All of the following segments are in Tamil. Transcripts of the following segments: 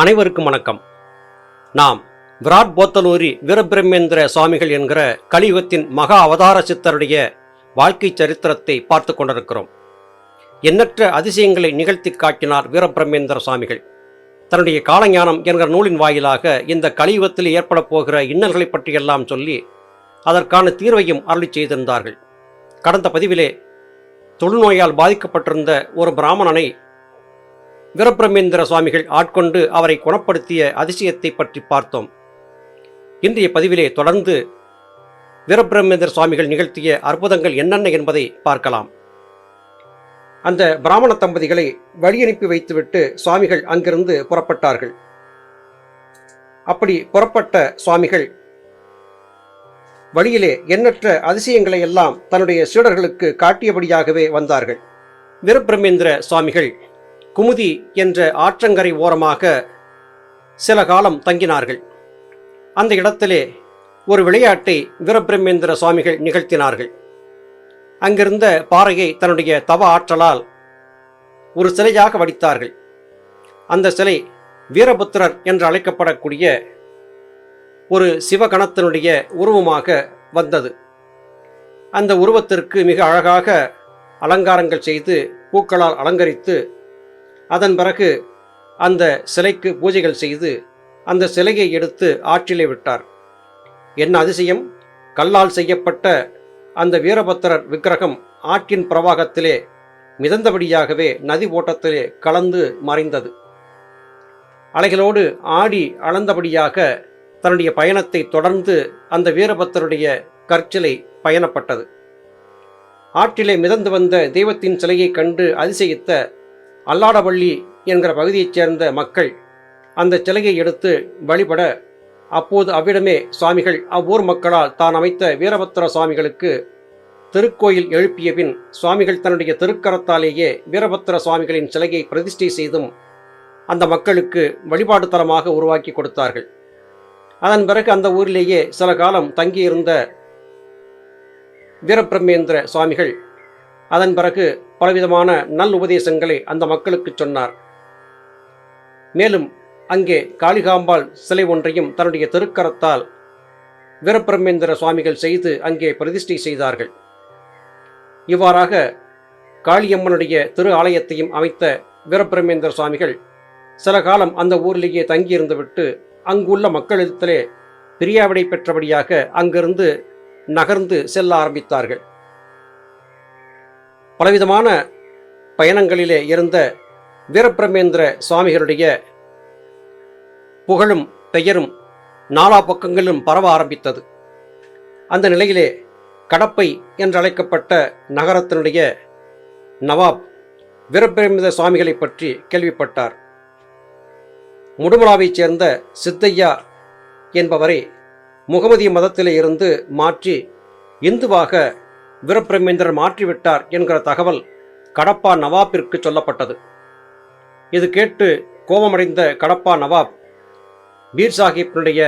அனைவருக்கும் வணக்கம். நாம் விராட் போத்தலூரி வீரபிரமேந்திர சுவாமிகள் என்கிற கலியுகத்தின் மகா அவதார சித்தருடைய வாழ்க்கை சரித்திரத்தை பார்த்து கொண்டிருக்கிறோம். எண்ணற்ற அதிசயங்களை நிகழ்த்தி காட்டினார் வீரபிரமேந்திர சுவாமிகள். தன்னுடைய காலஞானம் என்கிற நூலின் வாயிலாக இந்த கலியுகத்தில் ஏற்பட போகிற இன்னல்களை பற்றியெல்லாம் சொல்லி அதற்கான தீர்வையும் அருளி செய்திருந்தார்கள். கடந்த பதிவிலே தொழுநோயால் பாதிக்கப்பட்டிருந்த ஒரு பிராமணனை வீரபிரமேந்திர சுவாமிகள் ஆட்கொண்டு அவரை குணப்படுத்திய அதிசயத்தை பற்றி பார்த்தோம். இன்றைய பதிவிலே தொடர்ந்து வீரபிரமேந்திர சுவாமிகள் நிகழ்த்திய அற்புதங்கள் என்னென்ன என்பதை பார்க்கலாம். அந்த பிராமண தம்பதிகளை வழியனுப்பி வைத்துவிட்டு சுவாமிகள் அங்கிருந்து புறப்பட்டார்கள். அப்படி புறப்பட்ட சுவாமிகள் வழியிலே எண்ணற்ற அதிசயங்களை எல்லாம் தன்னுடைய சீடர்களுக்கு காட்டியபடியாகவே வந்தார்கள். வீரபிரமேந்திர சுவாமிகள் குமுதி என்ற ஆற்றங்கரை ஓரமாக சில காலம் தங்கினார்கள். அந்த இடத்திலே ஒரு விளையாட்டை வீரபிரமேந்திர சுவாமிகள் நிகழ்த்தினார்கள். அங்கிருந்த பாறையை தன்னுடைய தவ ஆற்றலால் ஒரு சிலையாக வடித்தார்கள். அந்த சிலை வீரபுத்திரர் என்று அழைக்கப்படக்கூடிய ஒரு சிவகணத்தினுடைய உருவமாக வந்தது. அந்த உருவத்திற்கு மிக அழகாக அலங்காரங்கள் செய்து பூக்களால் அலங்கரித்து அதன் பிறகு அந்த சிலைக்கு பூஜைகள் செய்து அந்த சிலையை எடுத்து ஆற்றிலே விட்டார். என்ன அதிசயம்? கல்லால் செய்யப்பட்ட அந்த வீரபத்திரர் விக்கிரகம் ஆற்றின் பிரவாகத்திலே மிதந்தபடியாகவே நதி ஓட்டத்திலே கலந்து மறைந்தது. அலைகளோடு ஆடி அளந்தபடியாக தன்னுடைய பயணத்தை தொடர்ந்து அந்த வீரபத்தருடைய கற்சிலை பயணப்பட்டது. ஆற்றிலே மிதந்து வந்த தெய்வத்தின் சிலையைக் கண்டு அதிசயித்த அல்லாடபள்ளி என்கிற பகுதியைச் சேர்ந்த மக்கள் அந்த சிலையை எடுத்து வழிபட அப்போது அவ்விடமே சுவாமிகள் அவ்வூர் மக்களால் தான் அமைத்த வீரபத்திர சுவாமிகளுக்கு திருக்கோயில் எழுப்பிய பின் சுவாமிகள் தன்னுடைய திருக்கரத்தாலேயே வீரபத்திர சுவாமிகளின் சிலையை பிரதிஷ்டை செய்தும் அந்த மக்களுக்கு வழிபாடு தலமாக உருவாக்கி கொடுத்தார்கள். அதன் பிறகு அந்த ஊரிலேயே சில காலம் தங்கியிருந்த வீரபிரமேந்திர சுவாமிகள் அதன் பிறகு பலவிதமான நல் உபதேசங்களை அந்த மக்களுக்கு சொன்னார். மேலும் அங்கே காளிகாம்பாள் சிலை ஒன்றையும் தன்னுடைய திருக்கரத்தால் வீரபிரமேந்திர சுவாமிகள் செய்து அங்கே பிரதிஷ்டை செய்தார்கள். இவ்வாறாக காளியம்மனுடைய திரு ஆலயத்தையும் அமைத்த வீரபிரமேந்திர சுவாமிகள் சில காலம் அந்த ஊரிலேயே தங்கியிருந்துவிட்டு அங்குள்ள மக்களிடத்திலே பிரியாவிடை பெற்றபடியாக அங்கிருந்து நகர்ந்து செல்ல ஆரம்பித்தார்கள். பலவிதமான பயணங்களிலே இருந்த வீரபிரமேந்திர சுவாமிகளுடைய புகழும் பெயரும் நாலா பக்கங்களிலும் பரவ ஆரம்பித்தது. அந்த நிலையிலே கடப்பை என்றழைக்கப்பட்ட நகரத்தினுடைய நவாப் வீரபிரமித சுவாமிகளை பற்றி கேள்விப்பட்டார். முடுமலாவைச் சேர்ந்த சித்தையா என்பவரை முகமதிய மதத்திலே இருந்து மாற்றி இந்துவாக வீரபிரமேந்திரர் மாற்றிவிட்டார் என்கிற தகவல் கடப்பா நவாப்பிற்கு சொல்லப்பட்டது. இது கேட்டு கோபமடைந்த கடப்பா நவாப் பீர் சாஹிப்பினுடைய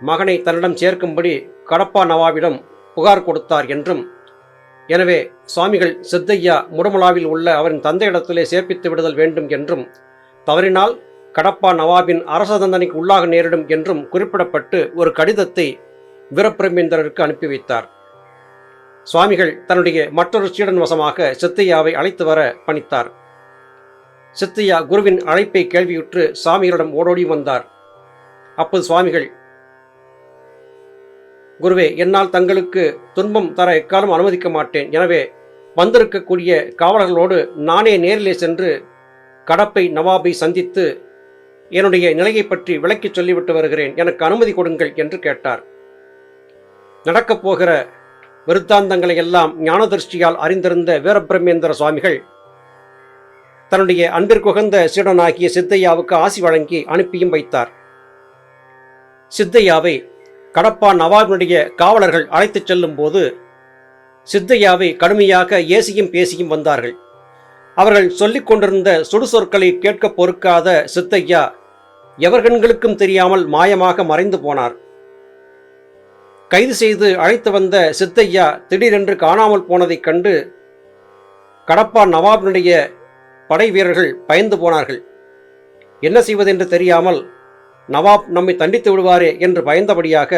மகனை தன்னிடம் சேர்க்கும்படி கடப்பா நவாபிடம் புகார் கொடுத்தார் என்றும் எனவே சுவாமிகள் சித்தையா முடமுலாவில் உள்ள அவரின் தந்தையிடத்திலே சேர்ப்பித்து விடுதல் வேண்டும் என்றும் தவறினால் கடப்பா நவாபின் அரச தண்டனைக்கு உள்ளாக நேரிடும் என்றும் குறிப்பிடப்பட்டு ஒரு கடிதத்தை வீரபிரமேந்திரருக்கு அனுப்பி வைத்தார். சுவாமிகள் தன்னுடைய மற்றொரு சீடன் வசமாக சித்தையாவை அழைத்து வர பணித்தார். சித்தையா குருவின் அழைப்பை கேள்வியுற்று சாமிகளிடம் ஓடோடி வந்தார். அப்போது சுவாமிகள் குருவே என்னால் தங்களுக்கு துன்பம் தர எக்காலம் அனுமதிக்க மாட்டேன். எனவே வந்திருக்கக்கூடிய காவலர்களோடு நானே நேரிலே சென்று கடப்பை நவாபை சந்தித்து என்னுடைய நிலையை பற்றி விளக்கி சொல்லிவிட்டு வருகிறேன். எனக்கு அனுமதி கொடுங்கள் என்று கேட்டார். நடக்கப் போகிற விருத்தாந்தங்களை எல்லாம் ஞானதிருஷ்டியால் அறிந்திருந்த வீரபிரமேந்திர சுவாமிகள் தன்னுடைய அன்பிற்குகந்த சீடனாகிய சித்தையாவுக்கு ஆசி வழங்கி அனுப்பியும் வைத்தார். சித்தையாவை கடப்பா நவாபினுடைய காவலர்கள் அழைத்துச் செல்லும் போது சித்தையாவை கடுமையாக ஏசியும் பேசியும் வந்தார்கள். அவர்கள் சொல்லிக் கொண்டிருந்த சுடுசொற்களை கேட்க பொறுக்காத சித்தையா எவர்கண்களுக்கும் தெரியாமல் மாயமாக மறைந்து போனார். கைது செய்து அழைத்து வந்த சித்தையா திடீரென்று காணாமல் போனதைக் கண்டு கடப்பா நவாபினுடைய படை வீரர்கள் பயந்து போனார்கள். என்ன செய்வதென்று தெரியாமல் நவாப் நம்மை தண்டித்து விடுவாரே என்று பயந்தபடியாக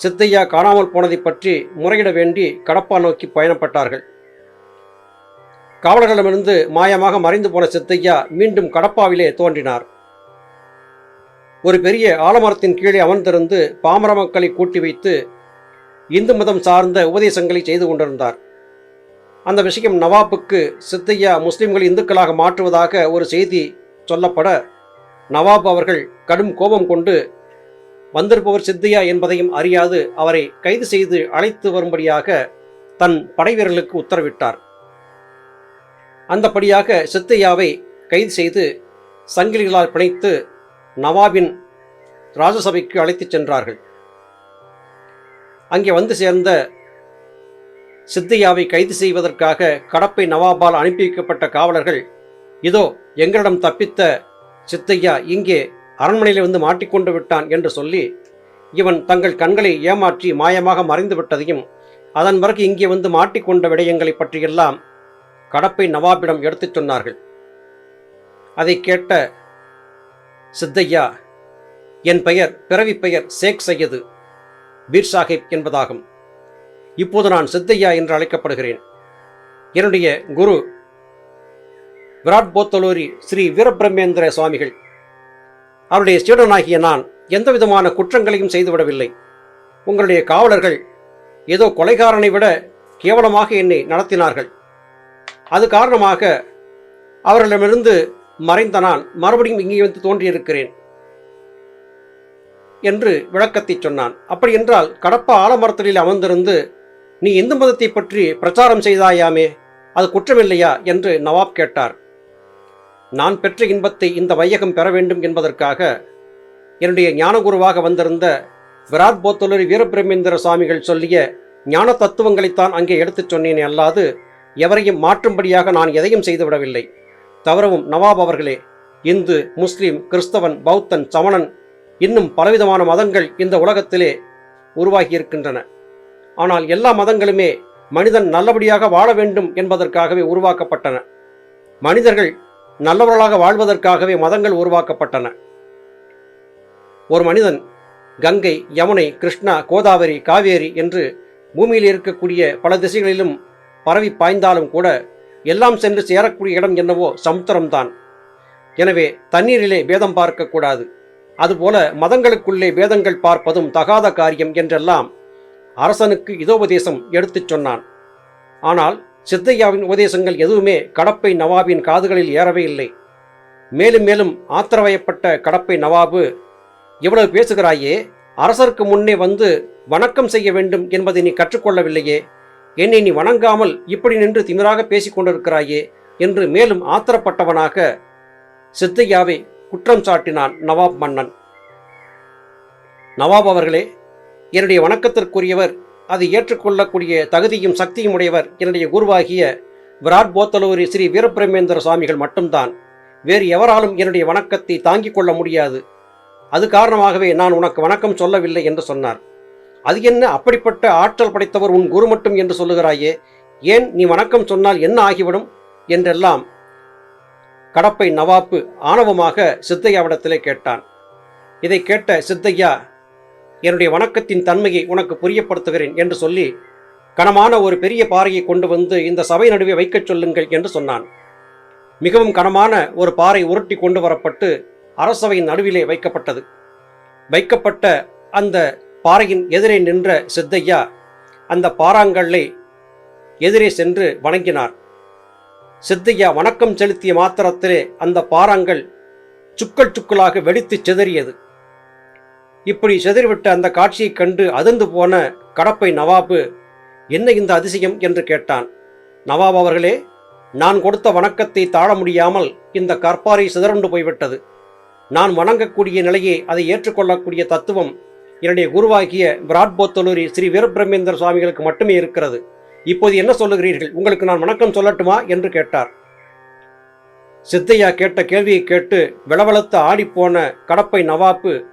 சித்தையா காணாமல் போனதை பற்றி முறையிட வேண்டி கடப்பா நோக்கி பயணப்பட்டார்கள். காவலர்களிடமிருந்து மாயமாக மறைந்து போன சித்தையா மீண்டும் கடப்பாவிலே தோன்றினார். ஒரு பெரிய ஆலமரத்தின் கீழே அமர்ந்திருந்து பாமர மக்களை கூட்டி வைத்து இந்து மதம் சார்ந்த உபதேசங்களை செய்து கொண்டிருந்தார். அந்த விஷயம் நவாப்புக்கு சித்தையா முஸ்லிம்கள் இந்துக்களாக மாற்றுவதாக ஒரு செய்தி சொல்லப்பட நவாப் அவர்கள் கடும் கோபம் கொண்டு வந்திருப்பவர் சித்தையா என்பதையும் அறியாது அவரை கைது செய்து அழைத்து வரும்படியாக தன் படைவீரர்களுக்கு உத்தரவிட்டார். அந்தபடியாக சித்தையாவை கைது செய்து சங்கிலிகளால் பிணைத்து நவாபின் ராஜசபைக்கு அழைத்துச் சென்றார்கள். அங்கே வந்து சேர்ந்த சித்தையாவை கைது செய்வதற்காக கடப்பை நவாபால் அனுப்பி வைக்கப்பட்ட காவலர்கள் இதோ எங்களிடம் தப்பித்த சித்தையா இங்கே அரண்மனையில் வந்து மாட்டிக்கொண்டு விட்டான் என்று சொல்லி இவன் தங்கள் கண்களை ஏமாற்றி மாயமாக மறைந்து விட்டதையும் அதன் பிறகு இங்கே வந்து மாட்டிக்கொண்ட விடயங்களை பற்றியெல்லாம் கடப்பை நவாபிடம் எடுத்துச் சொன்னார்கள். அதை கேட்ட சித்தையா என் பெயர் பிறவி பெயர் ஷேக் சையது பீர் சாஹிப் என்பதாகும். இப்போது நான் சித்தையா என்று அழைக்கப்படுகிறேன். என்னுடைய குரு விராட் போத்தலூரி ஸ்ரீ வீரபிரமேந்திர சுவாமிகள். அவருடைய சீடனாகிய நான் எந்த விதமான குற்றங்களையும் செய்துவிடவில்லை. உங்களுடைய காவலர்கள் ஏதோ கொலைகாரனை விட கேவலமாக என்னை நடத்தினார்கள். அது காரணமாக அவர்களிடமிருந்து மறைந்த நான் மறுபடியும் இங்கே வந்து தோன்றியிருக்கிறேன் என்று விளக்கத்தை சொன்னான். அப்படி என்றால் கடப்பா ஆலமரத்தலில் அமர்ந்திருந்து நீ இந்து மதத்தை பற்றி பிரச்சாரம் செய்தாயாமே அது குற்றமில்லையா என்று நவாப் கேட்டார். நான் பெற்ற இன்பத்தை இந்த வையகம் பெற வேண்டும் என்பதற்காக என்னுடைய ஞானகுருவாக வந்திருந்த விராட் போத்தலூரி வீரபிரமேந்திர சுவாமிகள் சொல்லிய ஞான தத்துவங்களைத்தான் அங்கே எடுத்துச் சொன்னேனே அல்லாது எவரையும் மாற்றும்படியாக நான் எதையும் செய்துவிடவில்லை. தவறவும் நவாப் அவர்களே. இந்து முஸ்லிம் கிறிஸ்தவன் பௌத்தன் சமணன் இன்னும் பலவிதமான மதங்கள் இந்த உலகத்திலே உருவாகியிருக்கின்றன. ஆனால் எல்லா மதங்களுமே மனிதன் நல்லபடியாக வாழ வேண்டும் என்பதற்காகவே உருவாக்கப்பட்டன. மனிதர்கள் நல்லவர்களாக வாழ்வதற்காகவே மதங்கள் உருவாக்கப்பட்டன. ஒரு மனிதன் கங்கை யமுனை கிருஷ்ணா கோதாவரி காவேரி என்று பூமியில் இருக்கக்கூடிய பல திசைகளிலும் பரவி பாய்ந்தாலும் கூட எல்லாம் சென்று சேரக்கூடிய இடம் என்னவோ சமுத்திரம்தான். எனவே தண்ணீரிலே பேதம் பார்க்கக்கூடாது. அதுபோல மதங்களுக்குள்ளே பேதங்கள் பார்ப்பதும் தகாத காரியம் என்றெல்லாம் அரசனுக்கு இதோபதேசம் எடுத்துச் சொன்னான். ஆனால் சித்தையாவின் உபதேசங்கள் எதுவுமே கடப்பை நவாபின் காதுகளில் ஏறவே இல்லை. மேலும் மேலும் ஆத்திரவயப்பட்ட கடப்பை நவாபு இவ்வளவு பேசுகிறாயே அரசருக்கு முன்னே வந்து வணக்கம் செய்ய வேண்டும் என்பதை நீ கற்றுக்கொள்ளவில்லையே? என்னை நீ வணங்காமல் இப்படி நின்று திமிராக பேசிக் கொண்டிருக்கிறாயே என்று மேலும் ஆத்திரப்பட்டவனாக சித்தையாவை குற்றம் சாட்டினான் நவாப் மன்னன். நவாப் அவர்களே என்னுடைய வணக்கத்திற்குரியவர் அதை ஏற்றுக்கொள்ளக்கூடிய தகுதியும் சக்தியும் உடையவர் என்னுடைய குருவாகிய விராட் போத்தலூரி ஸ்ரீ வீரபிரமேந்திர சுவாமிகள் மட்டும்தான். வேறு எவராலும் என்னுடைய வணக்கத்தை தாங்கிக் கொள்ள முடியாது. அது காரணமாகவே நான் உனக்கு வணக்கம் சொல்லவில்லை என்று சொன்னார். அது என்ன அப்படிப்பட்ட ஆற்றல் படைத்தவர் உன் குரு மட்டும் என்று சொல்லுகிறாயே? ஏன் நீ வணக்கம் சொன்னால் என்ன ஆகிவிடும்? என்றெல்லாம் கடப்பை நவாப்பு ஆணவமாக சித்தையாவிடத்திலே கேட்டான். இதை கேட்ட சித்தையா என்னுடைய வணக்கத்தின் தன்மையை உனக்கு புரியப்படுத்துகிறேன் என்று சொல்லி கனமான ஒரு பெரிய பாறையை கொண்டு வந்து இந்த சபை நடுவே வைக்கச் சொல்லுங்கள் என்று சொன்னான். மிகவும் கனமான ஒரு பாறை உருட்டி கொண்டு வரப்பட்டு அரசவையின் நடுவிலே வைக்கப்பட்டது. வைக்கப்பட்ட அந்த பாறையின் எதிரே நின்ற சித்தையா அந்த பாறாங்கல்லை எதிரே சென்று வணங்கினார். சித்தையா வணக்கம் செலுத்திய மாத்திரத்திலே அந்த பாறாங்கல் சுக்கள் சுக்கலாக வெடித்து சிதறியது. இப்படி சிதறிவிட்ட அந்த காட்சியைக் கண்டு அதிர்ந்து போன கடப்பை நவாபு என்ன இந்த அதிசயம்? என்று கேட்டான். நவாப் அவர்களே நான் கொடுத்த வணக்கத்தை தாழ முடியாமல் இந்த கற்பாறை சிதறண்டு போய்விட்டது. நான் வணங்கக்கூடிய நிலையை அதை ஏற்றுக்கொள்ளக்கூடிய தத்துவம் என்னுடைய குருவாகிய பிராட்போத்தலூரி ஸ்ரீ வீரபிரமேந்திர சுவாமிகளுக்கு மட்டுமே இருக்கிறது. இப்போது என்ன சொல்லுகிறீர்கள்? உங்களுக்கு நான் வணக்கம் சொல்லட்டுமா? என்று கேட்டார். சித்தையா கேட்ட கேள்வியை கேட்டு விளவளத்து ஆடிப்போன கடப்பை நவாப்பு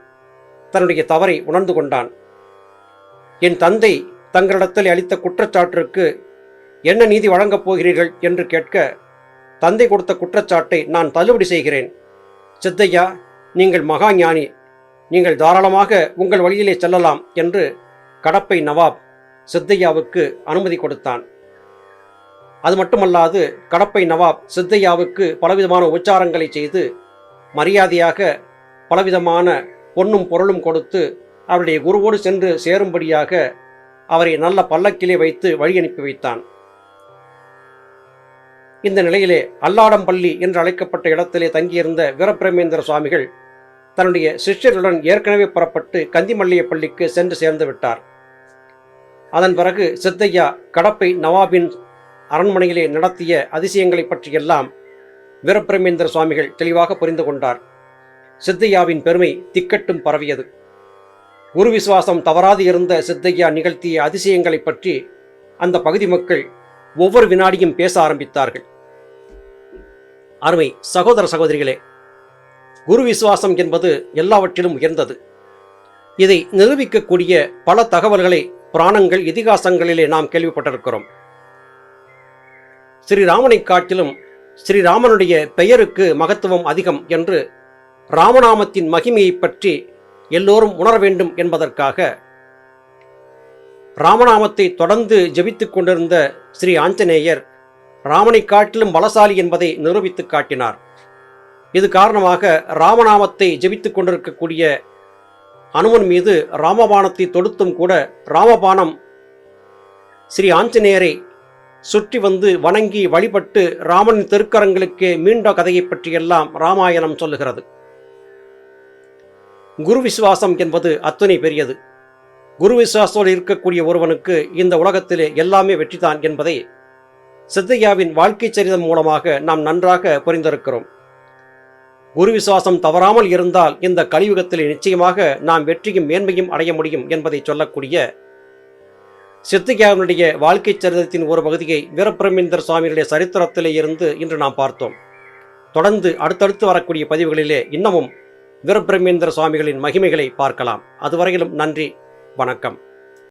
தன்னுடைய தவறை உணர்ந்து கொண்டான். என் தந்தை தங்களிடத்தில் அளித்த குற்றச்சாட்டிற்கு என்ன நீதி வழங்கப் போகிறீர்கள்? என்று கேட்க தந்தை கொடுத்த குற்றச்சாட்டை நான் தள்ளுபடி செய்கிறேன். சித்தையா நீங்கள் மகா ஞானி. நீங்கள் தாராளமாக உங்கள் வழியிலே செல்லலாம் என்று கடப்பை நவாப் சித்தையாவுக்கு அனுமதி கொடுத்தான். அது மட்டுமல்லாது கடப்பை நவாப் சித்தையாவுக்கு பலவிதமான உச்சாரங்களை செய்து மரியாதையாக பலவிதமான பொன்னும் பொருளும் கொடுத்து அவருடைய குருவோடு சென்று சேரும்படியாக அவரை நல்ல பல்லக்கிலே வைத்து வழி அனுப்பி வைத்தான். இந்த நிலையிலே அல்லாடம்பள்ளி என்று அழைக்கப்பட்ட இடத்திலே தங்கியிருந்த வீரபிரமேந்திர சுவாமிகள் தன்னுடைய சிஷ்யர்களுடன் ஏற்கனவே புறப்பட்டு கந்திமல்லிய பள்ளிக்கு சென்று சேர்ந்து விட்டார். அதன் பிறகு சித்தையா கடப்பை நவாபின் அரண்மனையிலே நடத்திய அதிசயங்களை பற்றியெல்லாம் வீரபிரமேந்திர சுவாமிகள் தெளிவாக புரிந்து கொண்டார். சித்தையாவின் பெருமை திக்கட்டும் பரவியது. குரு விசுவாசம் தவறாது இருந்த சித்தையா நிகழ்த்திய அதிசயங்களை பற்றி அந்த பகுதி மக்கள் ஒவ்வொரு வினாடியும் பேச ஆரம்பித்தார்கள். அருமை சகோதர சகோதரிகளே குரு விசுவாசம் என்பது எல்லாவற்றிலும் உயர்ந்தது. இதை நிரூபிக்கக்கூடிய பல தகவல்களை புராணங்கள் இதிகாசங்களிலே நாம் கேள்விப்பட்டிருக்கிறோம். ஸ்ரீராமனை காட்டிலும் ஸ்ரீராமனுடைய பெயருக்கு மகத்துவம் அதிகம் என்று ராமநாமத்தின் மகிமையை பற்றி எல்லோரும் உணர வேண்டும் என்பதற்காக ராமநாமத்தை தொடர்ந்து ஜபித்துக் கொண்டிருந்த ஸ்ரீ ஆஞ்சநேயர் ராமனை காட்டிலும் பலசாலி என்பதை நிரூபித்து காட்டினார். இது காரணமாக ராமநாமத்தை ஜெபித்துக் கொண்டிருக்கக்கூடிய அனுமன் மீது ராமபானத்தை தொடுத்தும் கூட ராமபானம் ஸ்ரீ ஆஞ்சநேயரை சுற்றி வந்து வணங்கி வழிபட்டு ராமனின் திருக்கரங்களுக்கு மீண்ட கதையை பற்றியெல்லாம் ராமாயணம் சொல்லுகிறது. குரு விசுவாசம் என்பது அத்தனை பெரியது. குரு விசுவாசத்தோடு இருக்கக்கூடிய ஒருவனுக்கு இந்த உலகத்திலே எல்லாமே வெற்றிதான் என்பதை சித்தையாவின் வாழ்க்கை சரிதம் மூலமாக நாம் நன்றாக புரிந்திருக்கிறோம். குரு விசுவாசம் தவறாமல் இருந்தால் இந்த கலியுகத்தில் நிச்சயமாக நாம் வெற்றியும் மேன்மையும் அடைய முடியும் என்பதை சொல்லக்கூடிய சித்திகாவினுடைய வாழ்க்கை சரிதத்தின் ஒரு பகுதியை வீரபிரமேந்தர் சுவாமியுடைய சரித்திரத்திலே இருந்து இன்று நாம் பார்த்தோம். தொடர்ந்து அடுத்தடுத்து வரக்கூடிய பதிவுகளிலே இன்னமும் வீரபிரமேந்திர சுவாமிகளின் மகிமைகளை பார்க்கலாம். அதுவரையிலும் நன்றி வணக்கம்.